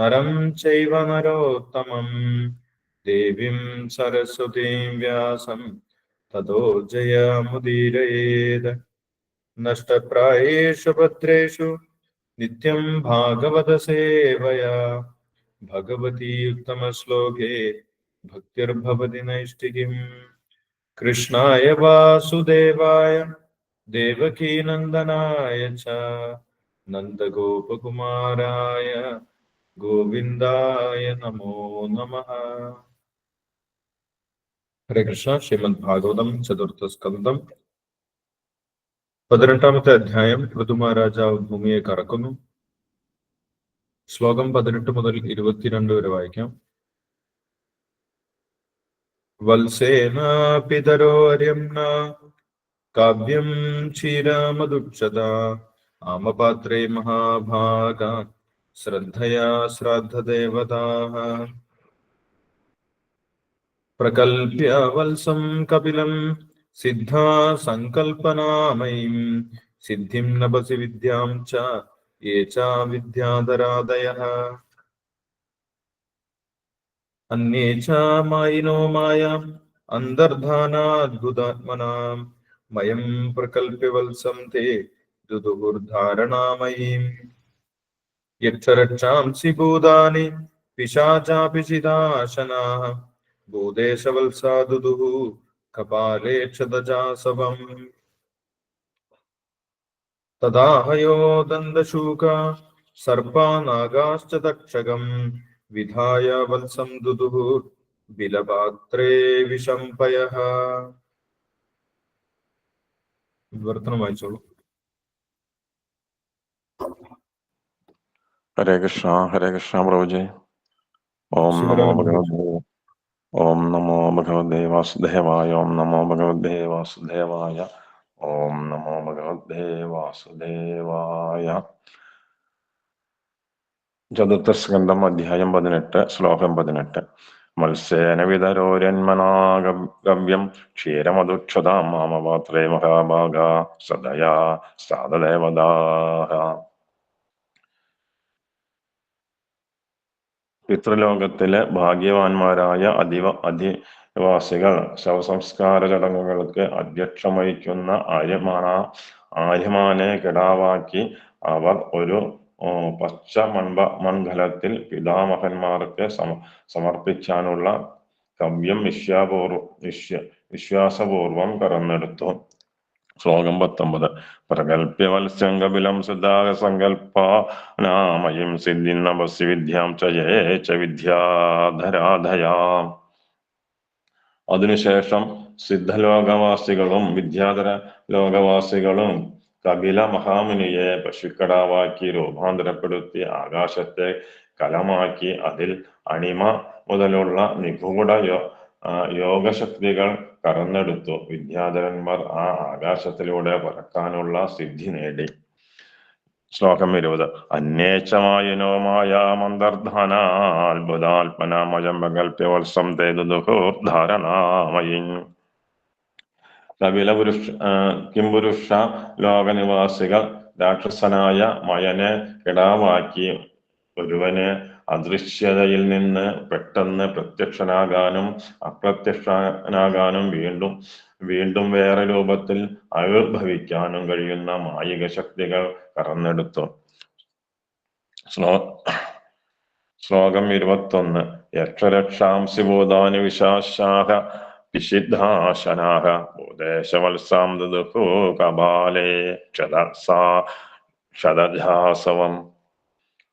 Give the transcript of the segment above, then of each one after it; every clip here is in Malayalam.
നരം ചൈവ നരോത്തമം ദേവീം സരസ്വതീം വ്യാസം തതോ ജയമുദീരയേത് നഷ്ടപ്രായേഷു ഭദ്രേഷു നിത്യം ഭാഗവത സേവയാ ഭഗവതി ഉത്തമശ്ലോകേ ഭക്തിർഭവതി നൈഷ്ഠികിം കൃഷ്ണായ വാസുദേവായ ദേവകീനന്ദനായ ച നന്ദഗോപകുമാരായ ഗോവിന്ദായ നമോ നമ. ഹരേ കൃഷ്ണ ശ്രീമദ് ഭാഗവതം ചതുർത്ഥ സ്കന്ധം. പതിനെട്ടാമത്തെ അധ്യായം ഋതുമഹാരാജാവ് ഭൂമിയെ കറക്കുന്നു. ശ്ലോകം പതിനെട്ട് മുതൽ ഇരുപത്തിരണ്ട് വരെ വായിക്കാം. വത്സേന പിതരോര്യം കാവ്യം ക്ഷീരാമദുക്ഷത ആമപാത്രേ മഹാഭാഗ श्रद्धया श्राद्धदेवताः। प्रकल्प्य वल्सं कपिलं, सिद्धा सङ्कल्पनामयीं सिद्धिं नभसि विद्यां च, ये च विद्याधरादयः। अन्ये च मायिनो मायाम् अन्तर्धानाद्भुतात्मनां। मयं प्रकल्प्य वल्सं ते दुदुर्धारणामयीम्। यक्षरक्षांसि भूतानि पिशाचापि चिदाशनाः भूदेशवल्सा दुदुः कपाले क्षदजासवम् तदा हयो दन्दशूक सर्पा नागाश्च तक्षकम् विधाय वत्सं दुदुः बिलपात्रे विशम्पयः വിവർത്തനം വായിച്ചോളൂ ഹരേ കൃഷ്ണ ഹരേ കൃഷ്ണ പ്രഭുജി. ഓം നമോ ഭഗവദ്ദേ ഭഗവതേ ഓം നമോ ഭഗവതേ വാസുദേവായ ഓം നമോ ഭഗവതേ വാസുദേവായ ഓം നമോ ഭഗവതേ വാസുദേവായ. ചതുർത്ഥ സ്കന്ധം അധ്യായം പതിനെട്ട് ശ്ലോകം പതിനെട്ട്. മത്സ്യേന വിതരോരന്മനാഗവ്യം ക്ഷീരമധുക്ഷതാം മാമപാത്രേ മഹാഭാഗ സദയാ സാധദേവതാഹ പിതൃലോകത്തിലെ ഭാഗ്യവാന്മാരായ അധിവ അധിവാസികൾ ശവസംസ്കാര ചടങ്ങുകൾക്ക് അധ്യക്ഷം വഹിക്കുന്ന ആര്യമാന ആര്യമാനെ കിടാവാക്കി അവർ ഒരു പച്ച മൺപ മൺകലത്തിൽ പിതാമഹന്മാർക്ക് സമ സമർപ്പിക്കാനുള്ള കവ്യം വിശ്വാപൂർവ വിശ്വ വിശ്വാസപൂർവം കറന്നെടുത്തു ശ്ലോകം പത്തൊമ്പത്. പ്രകൽപ്യ സദാസങ്കൽപ്പാനാമയം സിദ്ധിന്നപസ്യ വിദ്യാം നമസ്യ വിദ്യാം ച വിദ്യാധരാധയാം. അതിനുശേഷം സിദ്ധലോകവാസികളും വിദ്യാധര ലോകവാസികളും കപില മഹാമുനിയെ പശുക്കടാവാക്കി രൂപാന്തരപ്പെടുത്തി ആകാശത്തെ കലമാക്കി അതിൽ അണിമ മുതലുള്ള നിഗൂഢ യോഗശക്തികൾ കറന്നെടുത്തു വിദ്യാധരന്മാർ ആ ആകാശത്തിലൂടെ പറക്കാനുള്ള സിദ്ധി നേടി. ശ്ലോകം ഇരുപത്. അന്വേഷമായനോ മായാമന്തർധാനാത്ഭുതാത്മനാമയം പ്രകൽപ്യവത്സം തേതുദുഃഖോദ്ധാരണാമയിൻ കപില പുരുഷ കിംപുരുഷ ലോകനിവാസികൾ രാക്ഷസനായ മയനെ കിടാവാക്കി. ഒരുവന് അദൃശ്യതയിൽ നിന്ന് പെട്ടെന്ന് പ്രത്യക്ഷനാകാനും അപ്രത്യക്ഷനാകാനും വീണ്ടും വീണ്ടും വേറെ രൂപത്തിൽ ആവിർഭവിക്കാനും കഴിയുന്ന മായിക ശക്തികൾ കറന്നെടുത്തു. ശ്ലോ ശ്ലോകം ഇരുപത്തൊന്ന്. യക്ഷരക്ഷാംസി ഭൂതാനി വിശാശാഹ പിശിദ്ധാശനാഹ ഭൂദേശവത്സാം ദുഃഖോ കപാലേ ക്ഷതസാ ക്ഷതജാസവം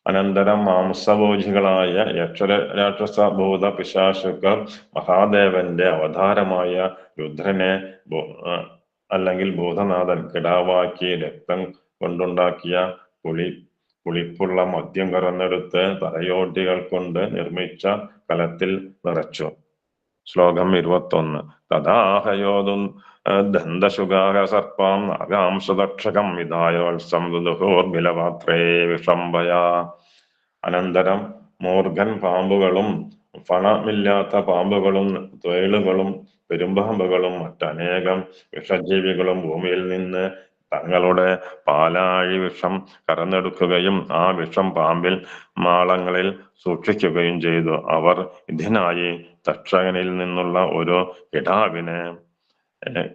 അനന്തരം മാംസഭോജികളായ യക്ഷര രാക്ഷസ ഭൂത പിശാശുക്കൾ മഹാദേവന്റെ അവതാരമായ രുദ്രനെ അല്ലെങ്കിൽ ഭൂതനാഥൻ കിടാവാക്കി രക്തം കൊണ്ടുണ്ടാക്കിയ പുളി പുളിപ്പുള്ള മദ്യം കറന്നെടുത്ത് തലയോട്ടികൾ കൊണ്ട് നിർമ്മിച്ച കലത്തിൽ നിറച്ചു. ശ്ലോകം ഇരുപത്തൊന്ന്. തഥാഹയോതും ദന്തശുഗാഹ സർപ്പം നാഗാംശദക്ഷകം വിധായോത്സം ദുഹോർബിലപാത്രേ വിഷംഭയ. അനന്തരം മൂർഖൻ പാമ്പുകളും ഫണമില്ലാത്ത പാമ്പുകളും തൊഴിലുകളും പെരുമ്പാമ്പുകളും മറ്റനേകം വിഷജീവികളും ഭൂമിയിൽ നിന്ന് തങ്ങളുടെ പാലാഴി വിഷം കറന്നെടുക്കുകയും ആ വിഷം പാമ്പിൽ മാളങ്ങളിൽ സൂക്ഷിക്കുകയും ചെയ്തു. അവർ ഇതിനായി തക്ഷകനിൽ നിന്നുള്ള ഒരു കിടാവിനെ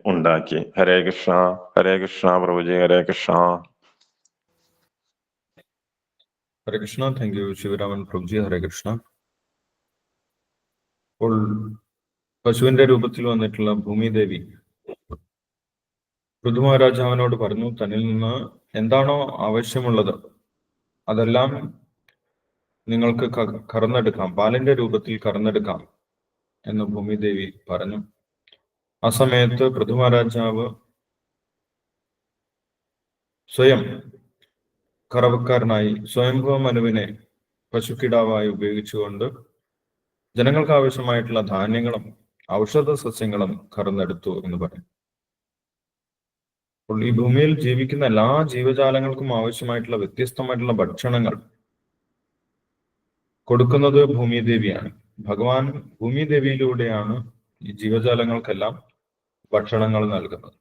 ഉണ്ടാക്കി. Hare Krishna Hare Krishna പ്രഭുജി Hare Krishna. Hare Krishna thank you Shivaraman Prabhuji Hare Krishna. അപ്പോൾ പശുവിന്റെ രൂപത്തിൽ വന്നിട്ടുള്ള ഭൂമിദേവി പൃഥ്വിമഹാരാജാവിനോട് പറഞ്ഞു തന്നിൽ നിന്ന് എന്താണോ ആവശ്യമുള്ളത് അതെല്ലാം നിങ്ങൾക്ക് കറന്നെടുക്കാം പാലിന്റെ രൂപത്തിൽ കറന്നെടുക്കാം എന്ന് ഭൂമിദേവി പറഞ്ഞു. ആ സമയത്ത് പൃഥ്വിമഹാരാജാവ് സ്വയം കറവക്കാരനായി സ്വയംഭവ മനുവിനെ പശുക്കിടാവായി ഉപയോഗിച്ചുകൊണ്ട് ജനങ്ങൾക്ക് ആവശ്യമായിട്ടുള്ള ധാന്യങ്ങളും ഔഷധ സസ്യങ്ങളും കറന്നെടുത്തു എന്ന് പറയും അപ്പോൾ ഈ ഭൂമിയിൽ ജീവിക്കുന്ന എല്ലാ ജീവജാലങ്ങൾക്കും ആവശ്യമായിട്ടുള്ള വ്യത്യസ്തമായിട്ടുള്ള ഭക്ഷണങ്ങൾ കൊടുക്കുന്നത് ഭൂമിദേവിയാണ്. ഭഗവാൻ ഭൂമിദേവിയിലൂടെയാണ് ഈ ജീവജാലങ്ങൾക്കെല്ലാം ഭക്ഷണങ്ങൾ നൽകുന്നത്.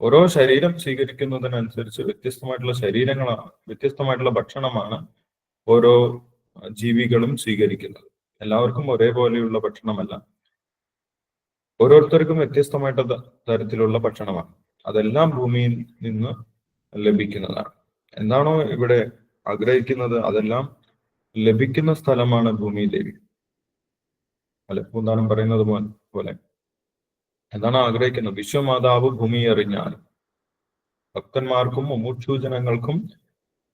ഓരോ ശരീരം സ്വീകരിക്കുന്നതിനനുസരിച്ച് വ്യത്യസ്തമായിട്ടുള്ള ശരീരങ്ങളാണ് വ്യത്യസ്തമായിട്ടുള്ള ഭക്ഷണമാണ് ഓരോ ജീവികളും സ്വീകരിക്കുന്നത്. എല്ലാവർക്കും ഒരേപോലെയുള്ള ഭക്ഷണമല്ല. ഓരോരുത്തർക്കും വ്യത്യസ്തമായിട്ട് തരത്തിലുള്ള ഭക്ഷണമാണ്. അതെല്ലാം ഭൂമിയിൽ നിന്ന് ലഭിക്കുന്നതാണ്. എന്താണോ ഇവിടെ ആഗ്രഹിക്കുന്നത്? അതെല്ലാം ലഭിക്കുന്ന സ്ഥലമാണ് ഭൂമി ദേവി അല്ലെ പൂന്താനം പറയുന്നത് പോലെ. എന്താണ് ആഗ്രഹിക്കുന്നത്? വിശ്വമാതാവ് ഭൂമി അറിഞ്ഞാൽ. ഭക്തന്മാർക്കും മുമുക്ഷു ജനങ്ങൾക്കും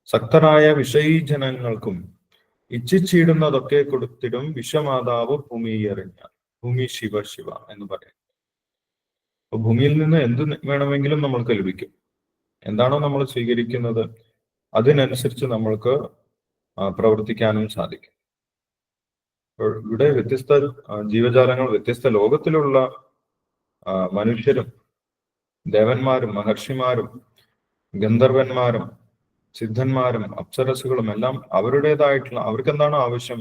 ശക്തരായ വിഷയീ ജനങ്ങൾക്കും ഇച്ഛിച്ചിടുന്നതൊക്കെ കൊടുത്തിടും വിശ്വമാതാവ് ഭൂമി അറിഞ്ഞാൽ. ഭൂമി ശിവ ശിവ എന്ന് പറയും. ഭൂമിയിൽ നിന്ന് എന്ത് വേണമെങ്കിലും നമ്മൾക്ക് ലഭിക്കും. എന്താണോ നമ്മൾ സ്വീകരിക്കുന്നത് അതിനനുസരിച്ച് നമ്മൾക്ക് പ്രവർത്തിക്കാനും സാധിക്കും. ഇവിടെ വ്യത്യസ്ത ജീവജാലങ്ങൾ വ്യത്യസ്ത ലോകത്തിലുള്ള മനുഷ്യരും ദേവന്മാരും മഹർഷിമാരും ഗന്ധർവന്മാരും സിദ്ധന്മാരും അപ്സരസുകളും എല്ലാം അവരുടേതായിട്ടുള്ള അവർക്ക് എന്താണ് ആവശ്യം?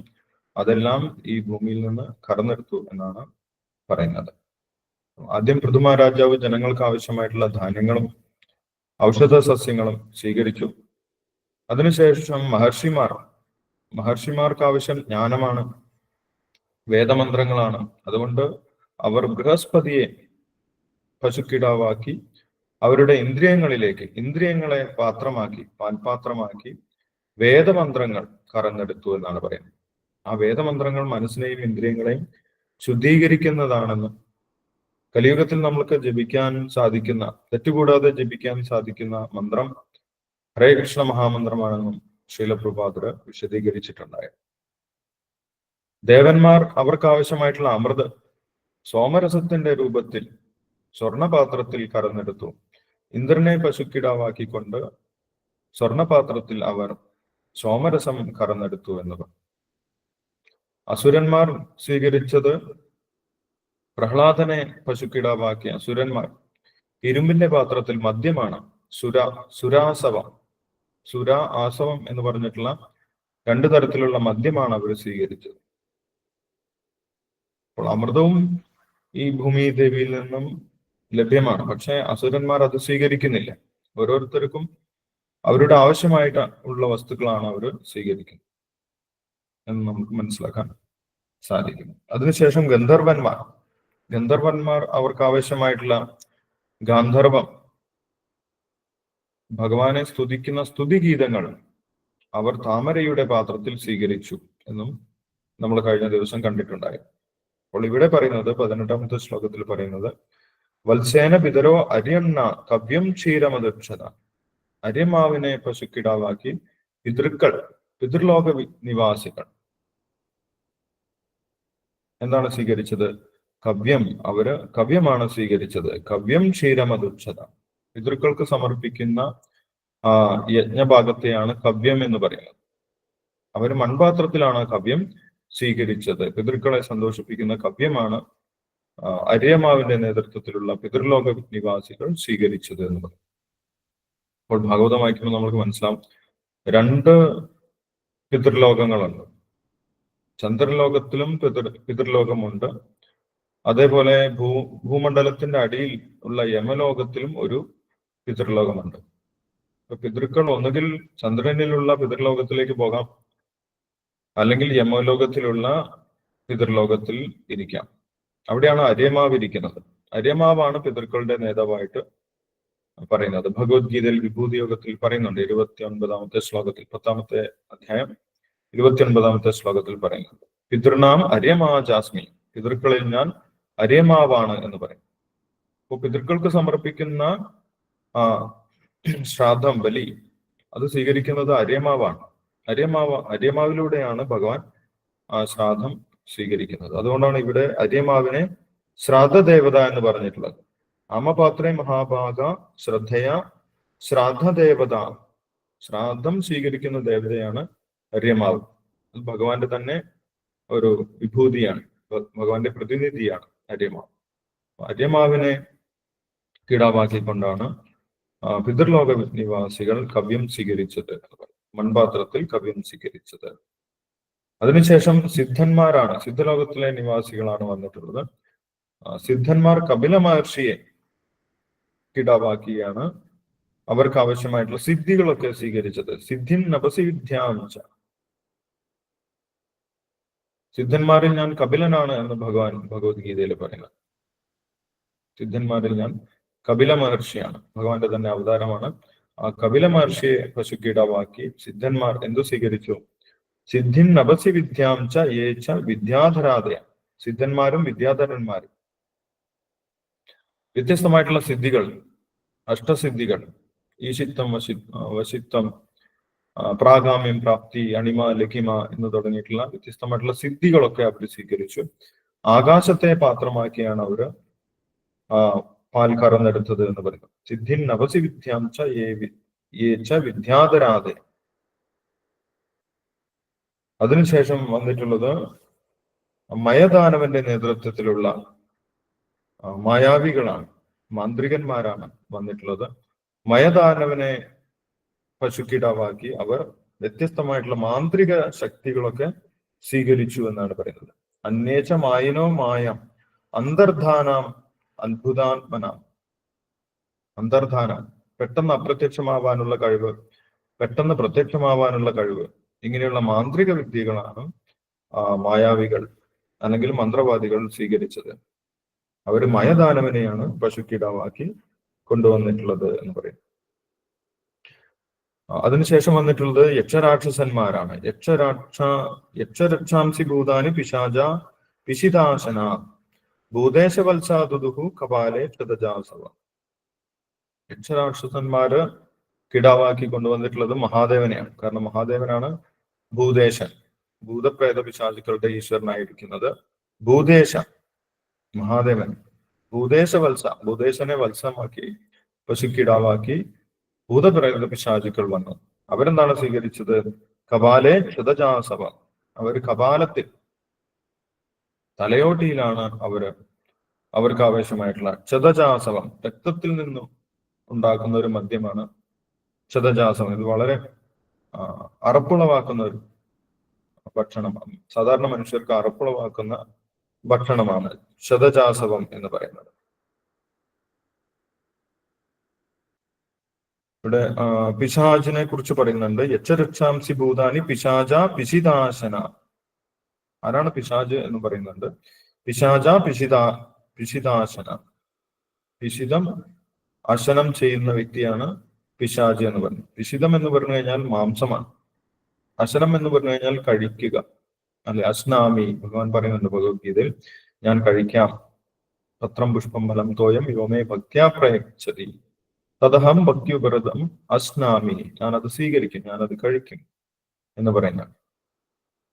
അതെല്ലാം ഈ ഭൂമിയിൽ നിന്ന് കടന്നെടുത്തു എന്നാണ് പറയുന്നത്. ആദ്യം പൃഥുമ രാജാവ് ജനങ്ങൾക്ക് ആവശ്യമായിട്ടുള്ള ധാന്യങ്ങളും ഔഷധ സസ്യങ്ങളും സ്വീകരിച്ചു. അതിനുശേഷം മഹർഷിമാർ മഹർഷിമാർക്ക് ആവശ്യം ജ്ഞാനമാണ് വേദമന്ത്രങ്ങളാണ്. അതുകൊണ്ട് അവർ ബൃഹസ്പതിയെ പശുക്കിടാവാക്കി അവരുടെ ഇന്ദ്രിയങ്ങളിലേക്ക് ഇന്ദ്രിയങ്ങളെ പാത്രമാക്കി പാൽപാത്രമാക്കി വേദമന്ത്രങ്ങൾ കറന്നെടുത്തു എന്നാണ് പറയുന്നത്. ആ വേദമന്ത്രങ്ങൾ മനസ്സിനെയും ഇന്ദ്രിയങ്ങളെയും ശുദ്ധീകരിക്കുന്നതാണെന്ന് കലിയുഗത്തിൽ നമ്മൾക്ക് ജപിക്കാൻ സാധിക്കുന്ന തെറ്റുകൂടാതെ ജപിക്കാൻ സാധിക്കുന്ന മന്ത്രം ഹരേ കൃഷ്ണ മഹാമന്ത്രമാണെന്നും ശീലപ്രഭാതർ വിശദീകരിച്ചിട്ടുണ്ടായ ദേവന്മാർ അവർക്ക് ആവശ്യമായിട്ടുള്ള അമൃത് സോമരസത്തിന്റെ രൂപത്തിൽ സ്വർണപാത്രത്തിൽ കറന്നെടുത്തു ഇന്ദ്രനെ പശുക്കിടാവാക്കിക്കൊണ്ട് സ്വർണപാത്രത്തിൽ അവർ സോമരസം കറന്നെടുത്തു എന്നത്. അസുരന്മാർ സ്വീകരിച്ചത് പ്രഹ്ലാദനെ പശുക്കിടാവാക്കിയ സുരന്മാർ ഇരുമ്പിന്റെ പാത്രത്തിൽ മദ്യമാണ്. സുര സുരാസവ. സുര ആസവം എന്ന് പറഞ്ഞിട്ടുള്ള രണ്ടു തരത്തിലുള്ള മദ്യമാണ് അവർ സ്വീകരിച്ചത്. അപ്പോൾ അമൃതവും ഈ ഭൂമി ദേവിയിൽ നിന്നും ലഭ്യമാണ്. പക്ഷെ അസുരന്മാർ അത് സ്വീകരിക്കുന്നില്ല. ഓരോരുത്തർക്കും അവരുടെ ആവശ്യമായിട്ട് ഉള്ള വസ്തുക്കളാണ് അവർ സ്വീകരിക്കുന്നത് എന്ന് നമുക്ക് മനസ്സിലാക്കാൻ സാധിക്കുന്നു. അതിനുശേഷം ഗന്ധർവന്മാർ ഗന്ധർവന്മാർ അവർക്ക് ആവശ്യമായിട്ടുള്ള ഗാന്ധർവം ഭഗവാനെ സ്തുതിക്കുന്ന സ്തുതിഗീതങ്ങൾ അവർ താമരയുടെ പാത്രത്തിൽ സ്വീകരിച്ചു എന്നും നമ്മൾ കഴിഞ്ഞ ദിവസം കണ്ടിട്ടുണ്ടായി. അപ്പോൾ ഇവിടെ പറയുന്നത് പതിനെട്ടാമത്തെ ശ്ലോകത്തിൽ പറയുന്നത് വത്സേന പിതരോ അര്യണ്ണ കവ്യം ക്ഷീരമദക്ഷത. അര്യമാവിനെ പശുക്കിടാവാക്കി പിതൃക്കൾ പിതൃലോക നിവാസികൾ. എന്താണ് സ്വീകരിച്ചത്? കവ്യം അവർ കവ്യമാണ് സ്വീകരിച്ചത്. കവ്യം ക്ഷീരമതുച്ഛത പിതൃക്കൾക്ക് സമർപ്പിക്കുന്ന ആ യജ്ഞഭാഗത്തെയാണ് കവ്യം എന്ന് പറയുന്നത്. അവർ മൺപാത്രത്തിലാണ് കവ്യം സ്വീകരിച്ചത്. പിതൃക്കളെ സന്തോഷിപ്പിക്കുന്ന കവ്യമാണ് അര്യമാവിന്റെ നേതൃത്വത്തിലുള്ള പിതൃലോക നിവാസികൾ സ്വീകരിച്ചത് എന്ന് പറയും അപ്പോൾ ഭാഗവതം വായിക്കുമ്പോൾ നമുക്ക് മനസ്സിലാവും. രണ്ട് പിതൃലോകങ്ങളുണ്ട്. ചന്ദ്രലോകത്തിലും പിതൃ പിതൃലോകമുണ്ട്. അതേപോലെ ഭൂ ഭൂമണ്ഡലത്തിന്റെ അടിയിൽ ഉള്ള യമലോകത്തിലും ഒരു പിതൃലോകമുണ്ട്. പിതൃക്കൾ ഒന്നുകിൽ ചന്ദ്രനിലുള്ള പിതൃലോകത്തിലേക്ക് പോകാം അല്ലെങ്കിൽ യമലോകത്തിലുള്ള പിതൃലോകത്തിൽ ഇരിക്കാം. അവിടെയാണ് അര്യമാവ് ഇരിക്കുന്നത്. അര്യമാവാണ് പിതൃക്കളുടെ നേതാവായിട്ട് പറയുന്നത്. ഭഗവത്ഗീതയിൽ വിഭൂതി യോഗത്തിൽ പറയുന്നുണ്ട് ഇരുപത്തി ഒൻപതാമത്തെ ശ്ലോകത്തിൽ പത്താമത്തെ അധ്യായം ഇരുപത്തി ഒൻപതാമത്തെ ശ്ലോകത്തിൽ പറയുന്നുണ്ട്. പിതൃനാം അര്യമാ ജാസ്മി പിതൃക്കളിൽ ഞാൻ അര്യമാവാണ് എന്ന് പറയും. അപ്പോൾ പിതൃക്കൾക്ക് സമർപ്പിക്കുന്ന ആ ശ്രാദ്ധം ബലി അത് സ്വീകരിക്കുന്നത് അരേമാവാണ്. അരേമാവ അരേമാവിലൂടെയാണ് ഭഗവാൻ ആ ശ്രാദ്ധം സ്വീകരിക്കുന്നത്. അതുകൊണ്ടാണ് ഇവിടെ അരേമാവിനെ ശ്രാദ്ധ ദേവത എന്ന് പറഞ്ഞിട്ടുള്ളത്. അമപാത്രേ മഹാഭാഗ ശ്രദ്ധയ ശ്രാദ്ധ ദേവത ശ്രാദ്ധം സ്വീകരിക്കുന്ന ദേവതയാണ് അര്യമാവ് അത് ഭഗവാന്റെ തന്നെ ഒരു വിഭൂതിയാണ്. ഭഗവാന്റെ പ്രതിനിധിയാണ്. അര്യമാവ്. അര്യമാവിനെ കീടാവാക്കിക്കൊണ്ടാണ് കൊണ്ടാണ് പിതൃലോക നിവാസികൾ കവ്യം സ്വീകരിച്ചത് മൺപാത്രത്തിൽ കവ്യം സ്വീകരിച്ചത്. അതിനുശേഷം സിദ്ധന്മാരാണ് സിദ്ധലോകത്തിലെ നിവാസികളാണ് വന്നിട്ടുള്ളത്. സിദ്ധന്മാർ കപില മഹർഷിയെ കിടാവാക്കിയാണ് അവർക്ക് ആവശ്യമായിട്ടുള്ള സിദ്ധികളൊക്കെ സ്വീകരിച്ചത്. സിദ്ധിൻ നപസിദ്ധ്യാംശ സിദ്ധന്മാരിൽ ഞാൻ കപിലനാണ് എന്ന് ഭഗവാൻ ഭഗവത്ഗീതയിൽ പറയുന്നത്. സിദ്ധന്മാരിൽ ഞാൻ കപില മഹർഷിയാണ്. ഭഗവാന്റെ തന്നെ അവതാരമാണ്. ആ കപില മഹർഷിയെ പശുക്കീടാവാക്കി സിദ്ധന്മാർ എന്തു സ്വീകരിച്ചു? സിദ്ധിൻ നപസി വിദ്യാംച ഏച്ച വിദ്യാധരാതയ സിദ്ധന്മാരും വിദ്യാധരന്മാരും. വ്യത്യസ്തമായിട്ടുള്ള സിദ്ധികൾ അഷ്ടസിദ്ധികൾ ഈശിത്വം വശി വശിത്വം പ്രാഗാമ്യം പ്രാപ്തി അണിമ ലഖിമ എന്ന് തുടങ്ങിയിട്ടുള്ള വ്യത്യസ്തമായിട്ടുള്ള സിദ്ധികളൊക്കെ അവർ സ്വീകരിച്ചു. ആകാശത്തെ പാത്രമാക്കിയാണ് അവർ പാൽ കറന്നെടുത്തത് എന്ന് പറയുന്നത്. സിദ്ധിൻ നവസി വിദ്യാം ഏച്ച വിദ്യാധരാതെ. അതിനുശേഷം വന്നിട്ടുള്ളത് മയദാനവന്റെ നേതൃത്വത്തിലുള്ള മായാവികളാണ് മാന്ത്രികന്മാരാണ് വന്നിട്ടുള്ളത്. മയദാനവനെ പശുക്കിടാവാക്കി അവർ വ്യത്യസ്തമായിട്ടുള്ള മാന്ത്രിക ശക്തികളൊക്കെ സ്വീകരിച്ചു എന്നാണ് പറയുന്നത്. അന്വേഷ മായനോ മായം അന്തർധാനാം അത്ഭുതാത്മനാം. അന്തർധാനം. പെട്ടെന്ന് അപ്രത്യക്ഷമാവാനുള്ള കഴിവ് പെട്ടെന്ന് പ്രത്യക്ഷമാവാനുള്ള കഴിവ് ഇങ്ങനെയുള്ള മാന്ത്രിക വിദ്യകളാണ് മായാവികൾ അല്ലെങ്കിൽ മന്ത്രവാദികൾ സ്വീകരിച്ചത്. അവർ മയദാനവനെയാണ് പശുക്കിടാവാക്കി കൊണ്ടുവന്നിട്ടുള്ളത് എന്ന് പറയും ആ, അതിനുശേഷം വന്നിട്ടുള്ളത് യക്ഷരാക്ഷസന്മാരാണ്. യക്ഷരാക്ഷ യക്ഷരക്ഷാംസി ഭൂതാനി പിശാച പിശിതാശന ഭൂദേശവത്സാതുദുഹു കപാലെ ക്ഷതജാസവ. യക്ഷരാക്ഷസന്മാര് കിടാവാക്കി കൊണ്ടുവന്നിട്ടുള്ളത് മഹാദേവനെയാണ്. കാരണം മഹാദേവനാണ് ഭൂദേശൻ. ഭൂതപ്രേത പിശാചുക്കളുടെ ഈശ്വരനായിരിക്കുന്നത് ഭൂദേശ മഹാദേവൻ. ഭൂദേശ വത്സ ഭൂദേശനെ വത്സമാക്കി പശുക്കിടാവാക്കി ഭൂതപ്രേത പിശാചുക്കൾ വന്നു. അവരെന്താണ് സ്വീകരിച്ചത്? കപാലെ ക്ഷതജാസഭ അവർ കപാലത്തിൽ തലയോട്ടിയിലാണ് അവർ അവർക്ക് ആവശ്യമായിട്ടുള്ള ക്ഷതജാസവം. രക്തത്തിൽ നിന്നും ഉണ്ടാക്കുന്ന ഒരു മദ്യമാണ് ക്ഷതജാസവം. ഇത് വളരെ അറപ്പുളവാക്കുന്ന ഒരു ഭക്ഷണമാണ് സാധാരണ മനുഷ്യർക്ക് അറപ്പുളവാക്കുന്ന ഭക്ഷണമാണ് ക്ഷതജാസവം എന്ന് പറയുന്നത്. ഇവിടെ പിശാചിനെ കുറിച്ച് പറയുന്നുണ്ട്. യക്ഷരക്ഷാംസി ഭൂതാനി പിശാച പിശിതാശന ആരാണ് പിശാജ് എന്ന് പറയുന്നുണ്ട്? പിശാച പിശിതാ പിശിതാശന പിശിതം അശനം ചെയ്യുന്ന വ്യക്തിയാണ് പിശാജ് എന്ന് പറയുന്നത്. പിശിതം എന്ന് പറഞ്ഞു കഴിഞ്ഞാൽ മാംസമാണ്. അശനം എന്ന് പറഞ്ഞു കഴിഞ്ഞാൽ കഴിക്കുക. അല്ലെ? അസ്നാമി ഭഗവാൻ പറയുന്നുണ്ട് ഭഗവത്ഗീതയിൽ. ഞാൻ കഴിക്കാം. പത്രം പുഷ്പം ഫലം തോയം യോമേ ഭക്യാ പ്രയച്ഛതി തദഹം ഭക്തിയുപരതം അസ്നാമി. ഞാൻ അത് സ്വീകരിക്കും ഞാൻ അത് കഴിക്കും എന്ന് പറയുന്നത്.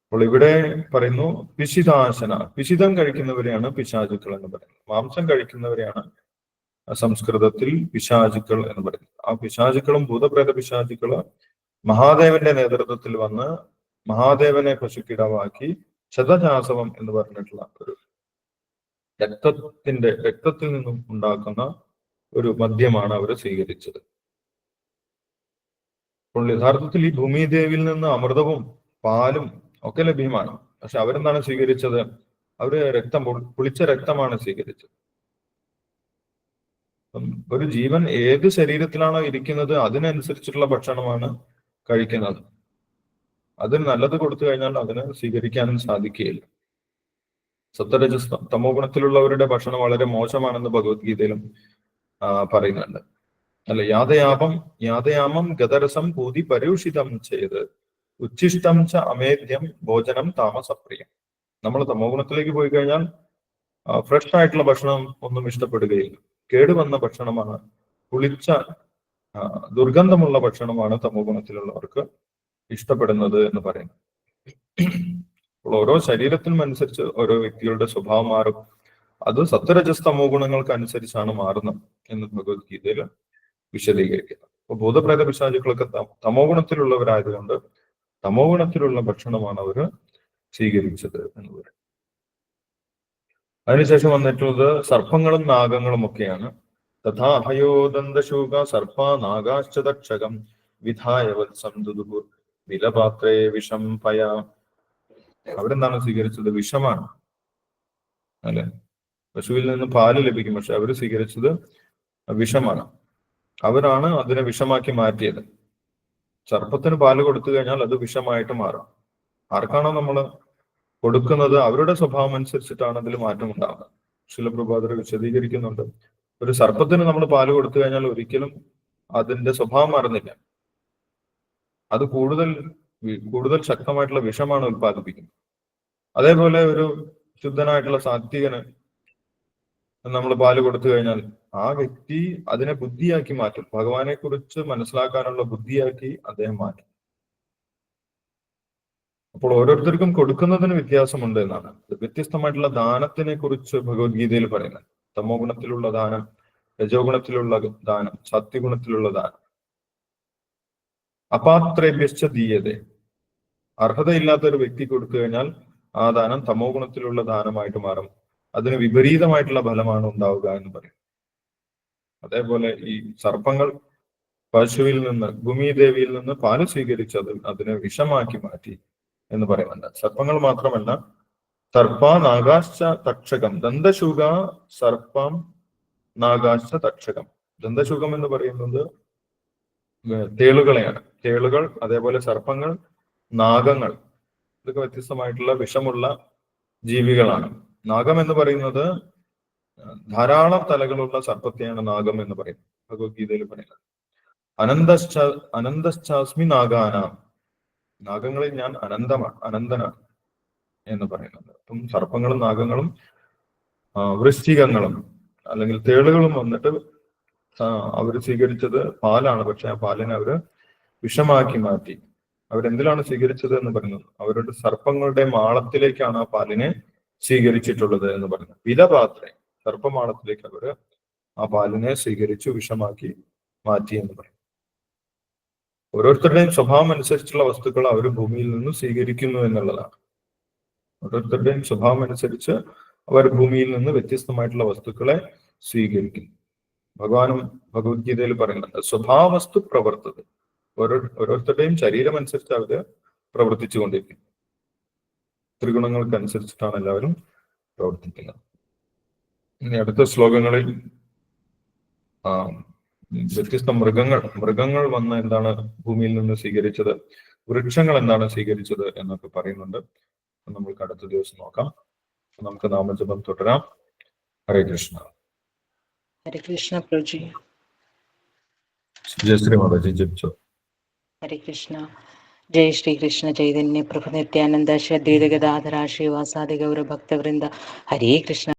അപ്പോൾ ഇവിടെ പറയുന്നു പിശിതാശന. പിശിതം കഴിക്കുന്നവരെയാണ് പിശാചുക്കൾ എന്ന് പറയുന്നത്. മാംസം കഴിക്കുന്നവരെയാണ് സംസ്കൃതത്തിൽ പിശാചുക്കൾ എന്ന് പറയുന്നത്. ആ പിശാചുക്കളും ഭൂതപ്രേത പിശാചുക്കൾ മഹാദേവന്റെ നേതൃത്വത്തിൽ വന്ന് മഹാദേവനെ പശുക്കിടവാക്കി ശതജാസവം എന്ന് പറഞ്ഞിട്ടുള്ള ഒരു രക്തത്തിന്റെ രക്തത്തിൽ നിന്നും ഉണ്ടാക്കുന്ന ഒരു മദ്യമാണ് അവർ സ്വീകരിച്ചത്. അപ്പോൾ യഥാർത്ഥത്തിൽ ഈ ഭൂമിദേവിയിൽ നിന്ന് അമൃതവും പാലും ഒക്കെ ലഭ്യമാണ്. പക്ഷെ അവരെന്താണ് സ്വീകരിച്ചത്? അവർ രക്തം പുളിച്ച രക്തമാണ് സ്വീകരിച്ചത്. ഒരു ജീവൻ ഏത് ശരീരത്തിലാണോ ഇരിക്കുന്നത് അതിനനുസരിച്ചിട്ടുള്ള ഭക്ഷണമാണ് കഴിക്കുന്നത്. അതിന് നല്ലത് കൊടുത്തു കഴിഞ്ഞാൽ അതിന് സ്വീകരിക്കാനും സാധിക്കുകയില്ല. സത്വരജസ് തമോ ഗുണത്തിലുള്ളവരുടെ ഭക്ഷണം വളരെ മോശമാണെന്ന് ഭഗവത്ഗീതയിലും പറയുന്നുണ്ട്. അല്ല യാതയാപം യാതയാമം ഗതരസം പൂതി പരൂഷിതം ചെയ്ത് ഉച്ഛിഷ്ടം ച അമേദ്യം ഭോജനം താമസപ്രിയം. നമ്മൾ തമോഗുണത്തിലേക്ക് പോയി കഴിഞ്ഞാൽ ഫ്രഷ് ആയിട്ടുള്ള ഭക്ഷണം ഒന്നും ഇഷ്ടപ്പെടുകയില്ല. കേടുവന്ന ഭക്ഷണമാണ്. പുളിച്ച ദുർഗന്ധമുള്ള ഭക്ഷണമാണ് തമോഗുണത്തിലുള്ളവർക്ക് ഇഷ്ടപ്പെടുന്നത് എന്ന് പറയുന്നു അപ്പോൾ ഓരോ ശരീരത്തിനും അനുസരിച്ച് ഓരോ വ്യക്തികളുടെ സ്വഭാവം മാറും. അത് സത്വരജസ്തമോ ഗുണങ്ങൾക്ക് അനുസരിച്ചാണ് മാറുന്നത് എന്ന് ഭഗവത്ഗീതയിൽ വിശദീകരിക്കുന്നത് അപ്പൊ ഭൂതപ്രേത പിശാചുക്കളൊക്കെ തമോ ഗുണത്തിലുള്ളവരായതുകൊണ്ട് തമോ ഗുണത്തിലുള്ള ഭക്ഷണമാണ് അവർ സ്വീകരിച്ചത് എന്ന് പറയും. അതിനുശേഷം വന്നിട്ടുള്ളത് സർപ്പങ്ങളും നാഗങ്ങളും ഒക്കെയാണ്. തഥാ അഭയോദന്തശൂക സർപ്പ നാഗാശ്ചതക്ഷകം വിധായ വത്സം വിലപാത്രേ വിഷം പയ. അവരെന്താണ് സ്വീകരിച്ചത്? വിഷമാണ്. അല്ലെ? പശുവിൽ നിന്ന് പാൽ ലഭിക്കും. പക്ഷെ അവർ സ്വീകരിച്ചത് വിഷമാണ്. അവരാണ് അതിനെ വിഷമാക്കി മാറ്റിയത്. സർപ്പത്തിന് പാൽ കൊടുത്തു കഴിഞ്ഞാൽ അത് വിഷമായിട്ട് മാറും. ആർക്കാണോ നമ്മൾ കൊടുക്കുന്നത് അവരുടെ സ്വഭാവം അനുസരിച്ചിട്ടാണ് അതിൽ മാറ്റം ഉണ്ടാകുന്നത് ശിലപ്രഭാതർ വിശദീകരിക്കുന്നുണ്ട്. ഒരു സർപ്പത്തിന് നമ്മൾ പാൽ കൊടുത്തു കഴിഞ്ഞാൽ ഒരിക്കലും അതിന്റെ സ്വഭാവം മാറുന്നില്ല. അത് കൂടുതൽ കൂടുതൽ ശക്തമായിട്ടുള്ള വിഷമാണ് ഉത്പാദിപ്പിക്കുന്നത് അതേപോലെ ഒരു ശുദ്ധനായിട്ടുള്ള സാത്വികന് നമ്മൾ പാൽ കൊടുത്തു കഴിഞ്ഞാൽ ആ വ്യക്തി അതിനെ ബുദ്ധിയാക്കി മാറ്റും. ഭഗവാനെ കുറിച്ച് മനസ്സിലാക്കാനുള്ള ബുദ്ധിയാക്കി അദ്ദേഹം മാറ്റും. അപ്പോൾ ഓരോരുത്തർക്കും കൊടുക്കുന്നതിന് വ്യത്യാസമുണ്ട് എന്നാണ്. വ്യത്യസ്തമായിട്ടുള്ള ദാനത്തിനെ കുറിച്ച് ഭഗവത്ഗീതയിൽ പറയുന്നത്. തമോ ഗുണത്തിലുള്ള ദാനം രജോ ഗുണത്തിലുള്ള ദാനം സത്യഗുണത്തിലുള്ള ദാനം. അപാത്രേഭ്യശ്ച ദീയത. അർഹതയില്ലാത്ത ഒരു വ്യക്തി കൊടുത്തു കഴിഞ്ഞാൽ ആ ദാനം തമോ ഗുണത്തിലുള്ള ദാനമായിട്ട് മാറും. അതിന് വിപരീതമായിട്ടുള്ള ഫലമാണ് ഉണ്ടാവുക എന്ന് പറയും. അതേപോലെ ഈ സർപ്പങ്ങൾ പശുവിൽ നിന്ന് ഭൂമിദേവിയിൽ നിന്ന് പാൽ സ്വീകരിച്ച് അത് അതിനെ വിഷമാക്കി മാറ്റി എന്ന് പറയുന്നുണ്ട്. സർപ്പങ്ങൾ മാത്രമല്ല സർപ്പ നാഗാശ്ച തക്ഷകം ദന്തശുക സർപ്പം നാഗാശ്ച തക്ഷകം. ദന്തശുഖം എന്ന് പറയുന്നത് തേളുകളെയാണ്. തേളുകൾ അതേപോലെ സർപ്പങ്ങൾ നാഗങ്ങൾ ഇതൊക്കെ വ്യത്യസ്തമായിട്ടുള്ള വിഷമുള്ള ജീവികളാണ്. നാഗം എന്ന് പറയുന്നത് ധാരാളം തലകളുള്ള സർപ്പത്തെയാണ് നാഗം എന്ന് പറയുന്നത്. ഭഗവത്ഗീതയിൽ പറയുന്നത്. അനന്തശ്ച അനന്തശ്ചാസ്മി നാഗാനാം. നാഗങ്ങളിൽ ഞാൻ അനന്തമാണ് അനന്തനാണ് എന്ന് പറയുന്നത് അപ്പം സർപ്പങ്ങളും നാഗങ്ങളും വൃശ്ചികങ്ങളും അല്ലെങ്കിൽ തേളുകളും വന്നിട്ട് അവർ സ്വീകരിച്ചത് പാലാണ്. പക്ഷെ ആ പാലിനെ അവർ വിഷമാക്കി മാറ്റി. അവരെന്തിലാണ് സ്വീകരിച്ചത് എന്ന് പറയുന്നത്? അവരുടെ സർപ്പങ്ങളുടെ മാളത്തിലേക്കാണ് ആ പാലിനെ സ്വീകരിച്ചിട്ടുള്ളത് എന്ന് പറഞ്ഞു. വിലപാത്രേ സർപ്പമാണത്തിലേക്ക് അവർ ആ പാലിനെ സ്വീകരിച്ചു വിഷമാക്കി മാറ്റി എന്ന് പറയും ഓരോരുത്തരുടെയും സ്വഭാവം അനുസരിച്ചുള്ള വസ്തുക്കൾ അവർ ഭൂമിയിൽ നിന്ന് സ്വീകരിക്കുന്നു എന്നുള്ളതാണ്. ഓരോരുത്തരുടെയും സ്വഭാവം അനുസരിച്ച് അവർ ഭൂമിയിൽ നിന്ന് വ്യത്യസ്തമായിട്ടുള്ള വസ്തുക്കളെ സ്വീകരിക്കുന്നു. ഭഗവാനും ഭഗവത്ഗീതയിൽ പറയുന്നുണ്ട് സ്വഭാവസ്തു പ്രവർത്തത. ഓരോ ഓരോരുത്തരുടെയും ശരീരം അനുസരിച്ച് അവർ പ്രവർത്തിച്ചു കൊണ്ടിരിക്കും ത്രിഗുണങ്ങൾക്ക് അനുസരിച്ചിട്ടാണ് എല്ലാവരും പ്രവർത്തിക്കുന്നത്. ഇനി അടുത്ത ശ്ലോകങ്ങളിൽ വ്യത്യസ്ത മൃഗങ്ങൾ മൃഗങ്ങൾ വന്ന് എന്താണ് ഭൂമിയിൽ നിന്ന് സ്വീകരിച്ചത് വൃക്ഷങ്ങൾ എന്താണ് സ്വീകരിച്ചത് എന്നൊക്കെ പറയുന്നുണ്ട്. നമ്മൾക്ക് അടുത്ത ദിവസം നോക്കാം. നമുക്ക് നാമജപം തുടരാം. ഹരേ കൃഷ്ണ. ഹരേ കൃഷ്ണ പ്രഭുജി. ജയശ്രീ മാതാജി ജപിച്ചോ. ഹരേ കൃഷ്ണ. ജയ ശ്രീകൃഷ്ണ ചൈതന്യ പ്രഭു നിത്യാനന്ദ ശ്രദ്ധീതഗതാധരാ ശ്രീവാസാദി ഗൗരഭക്തവൃന്ദ ഹരേ കൃഷ്ണ.